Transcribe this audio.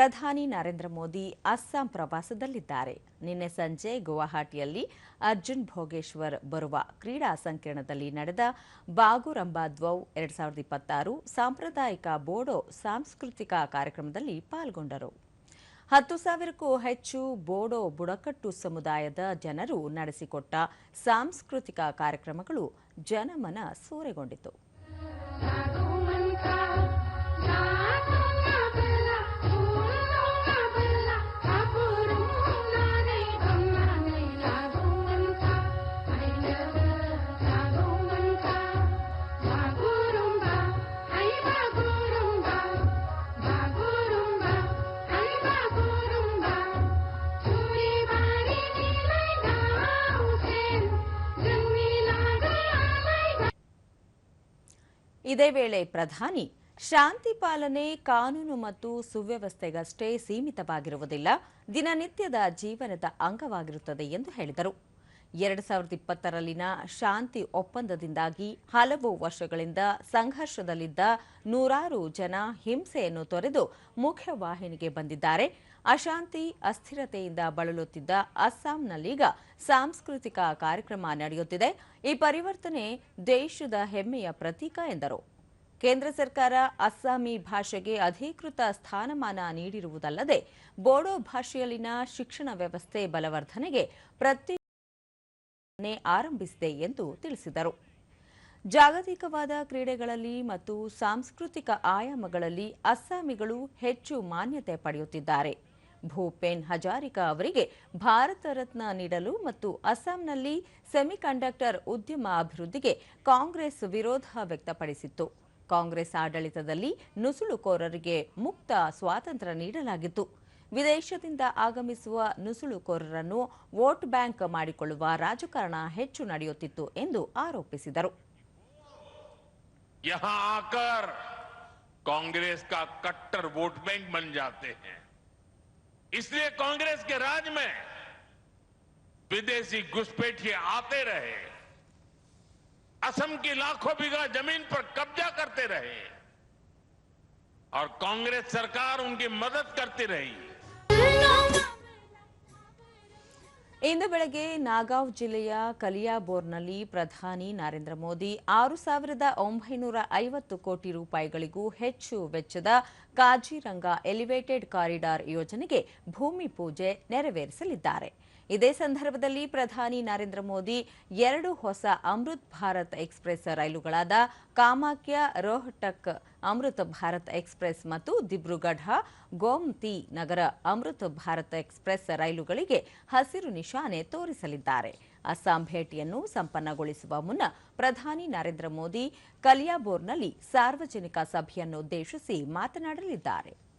ಪ್ರಧಾನಿ ನರೇಂದ್ರ ಮೋದಿ ಅಸ್ಸಾಂ ಪ್ರವಾಸದಲ್ಲಿದ್ದಾರೆ. ನಿನ್ನೆ ಸಂಜೆ ಗುವಾಹಟಿಯಲ್ಲಿ ಅರ್ಜುನ್ ಭೋಗೇಶ್ವರ್ ಬರುವ ಕ್ರೀಡಾ ಸಂಕೀರ್ಣದಲ್ಲಿ ನಡೆದ ಬಾಗುರಂಬಾ ದ್ವೌ ಎರಡ್ ಸಾವಿರದ ಇಪ್ಪತ್ತಾರು ಸಾಂಪ್ರದಾಯಿಕ ಬೋಡೋ ಸಾಂಸ್ಕೃತಿಕ ಕಾರ್ಯಕ್ರಮದಲ್ಲಿ ಪಾಲ್ಗೊಂಡರು. ಹತ್ತು ಸಾವಿರಕ್ಕೂ ಹೆಚ್ಚು ಬೋಡೋ ಬುಡಕಟ್ಟು ಸಮುದಾಯದ ಜನರು ನಡೆಸಿಕೊಟ್ಟ ಸಾಂಸ್ಕೃತಿಕ ಕಾರ್ಯಕ್ರಮಗಳು ಜನಮನ ಸೂರೆಗೊಂಡಿತು. ಇದೇ ವೇಳೆ ಪ್ರಧಾನಿ ಶಾಂತಿ ಪಾಲನೆ ಕಾನೂನು ಮತ್ತು ಸುವ್ಯವಸ್ಥೆಗಷ್ಟೇ ಸೀಮಿತವಾಗಿರುವುದಿಲ್ಲ ದಿನನಿತ್ಯದ ಜೀವನದ ಅಂಗವಾಗಿರುತ್ತದೆ ಎಂದು ಹೇಳಿದರು. ಎರಡು ಸಾವಿರದ ಇಪ್ಪತ್ತರಲ್ಲಿನ ಶಾಂತಿ ಒಪ್ಪಂದದಿಂದಾಗಿ ಹಲವು ವರ್ಷಗಳಿಂದ ಸಂಘರ್ಷದಲ್ಲಿದ್ದ ನೂರಾರು ಜನ ಹಿಂಸೆಯನ್ನು ತೊರೆದು ಮುಖ್ಯವಾಹಿನಿಗೆ ಬಂದಿದ್ದಾರೆ. ಅಶಾಂತಿ, ಅಸ್ಥಿರತೆಯಿಂದ ಬಳಲುತ್ತಿದ್ದ ಅಸ್ಸಾಂನಲ್ಲೀಗ ಸಾಂಸ್ಕೃತಿಕ ಕಾರ್ಯಕ್ರಮ ನಡೆಯುತ್ತಿದೆ. ಈ ಪರಿವರ್ತನೆ ದೇಶದ ಹೆಮ್ಮೆಯ ಪ್ರತೀಕ ಎಂದರು. ಕೇಂದ್ರ ಸರ್ಕಾರ ಅಸ್ಸಾಮಿ ಭಾಷೆಗೆ ಅಧಿಕೃತ ಸ್ಥಾನಮಾನ ನೀಡಿರುವುದಲ್ಲದೆ ಬೋಡೋ ಭಾಷೆಯಲ್ಲಿನ ಶಿಕ್ಷಣ ವ್ಯವಸ್ಥೆ ಬಲವರ್ಧನೆಗೆ ಪ್ರತಿ ಆರಂಭಿಸಿದೆ ಎಂದು ತಿಳಿಸಿದರು. ಜಾಗತಿಕವಾದ ಕ್ರೀಡೆಗಳಲ್ಲಿ ಮತ್ತು ಸಾಂಸ್ಕೃತಿಕ ಆಯಾಮಗಳಲ್ಲಿ ಅಸ್ಸಾಮಿಗಳು ಹೆಚ್ಚು ಮಾನ್ಯತೆ ಪಡೆಯುತ್ತಿದ್ದಾರೆ. ಭೂಪೇನ್ ಹಜಾರಿಕಾ ಅವರಿಗೆ ಭಾರತ ರತ್ನ ನೀಡಲು ಮತ್ತು ಅಸ್ಸಾಂನಲ್ಲಿ ಸೆಮಿಕಂಡಕ್ಟರ್ ಉದ್ಯಮ ಅಭಿವೃದ್ಧಿಗೆ ಕಾಂಗ್ರೆಸ್ ವಿರೋಧ ವ್ಯಕ್ತಪಡಿಸಿತ್ತು. ಕಾಂಗ್ರೆಸ್ ಆಡಳಿತದಲ್ಲಿ ನುಸುಳುಕೋರರಿಗೆ ಮುಕ್ತ ಸ್ವಾತಂತ್ರ್ಯ ನೀಡಲಾಗಿತ್ತು. ವಿದೇಶದಿಂದ ಆಗಮಿಸುವ ನುಸುಳುಕೋರರನ್ನು ವೋಟ್ ಬ್ಯಾಂಕ್ ಮಾಡಿಕೊಳ್ಳುವ ರಾಜಕಾರಣ ಹೆಚ್ಚು ನಡೆಯುತ್ತಿತ್ತು ಎಂದು ಆರೋಪಿಸಿದರು यहां आकर कांग्रेस का कट्टर वोट बैंक बन जाते हैं इसलिए कांग्रेस के राज में विदेशी घुसपैठिए आते रहे असम की लाखों बीघा जमीन पर कब्जा करते रहे और कांग्रेस सरकार उनकी मदद करती रही ಇಂದು ಬೆಳಗ್ಗೆ ನಾಗಾವ್ ಜಿಲ್ಲೆಯ ಕಲಿಯಾಬೋರ್ನಲ್ಲಿ ಪ್ರಧಾನಿ ನರೇಂದ್ರ ಮೋದಿ ಆರು ಸಾವಿರದ ಒಂಬೈನೂರ ಐವತ್ತು ಕೋಟಿ ರೂಪಾಯಿಗಳಿಗೂ ಹೆಚ್ಚು ವೆಚ್ಚದ ಕಾಜಿರಂಗ ಎಲಿವೇಟೆಡ್ ಕಾರಿಡಾರ್ ಯೋಜನೆಗೆ ಭೂಮಿ ಪೂಜೆ ನೆರವೇರಿಸಲಿದ್ದಾರೆ. ಇದೇ ಸಂದರ್ಭದಲ್ಲಿ ಪ್ರಧಾನಿ ನರೇಂದ್ರ ಮೋದಿ ಎರಡು ಹೊಸ ಅಮೃತ್ ಭಾರತ್ ಎಕ್ಸ್ಪ್ರೆಸ್ ರೈಲುಗಳಾದ ಕಾಮಾಖ್ಯ, ರೋಹ್ಟಕ್, ಅಮೃತ ಭಾರತ್ ಎಕ್ಸ್ಪ್ರೆಸ್ ಮತ್ತು ದಿಬ್ರುಗಢ, ಗೋಮ್ತಿ ನಗರ ಅಮೃತ್ ಭಾರತ್ ಎಕ್ಸ್ಪ್ರೆಸ್ ರೈಲುಗಳಿಗೆ ಹಸಿರು ನಿಶಾನೆ ತೋರಿಸಲಿದ್ದಾರೆ. ಅಸ್ಸಾಂ ಭೇಟಿಯನ್ನು ಸಂಪನ್ನಗೊಳಿಸುವ ಮುನ್ನ ಪ್ರಧಾನಿ ನರೇಂದ್ರ ಮೋದಿ ಕಲಿಯಾಬೋರ್ನಲ್ಲಿ ಸಾರ್ವಜನಿಕ ಸಭೆಯನ್ನುದ್ದೇಶಿಸಿ ಮಾತನಾಡಲಿದ್ದಾರೆ.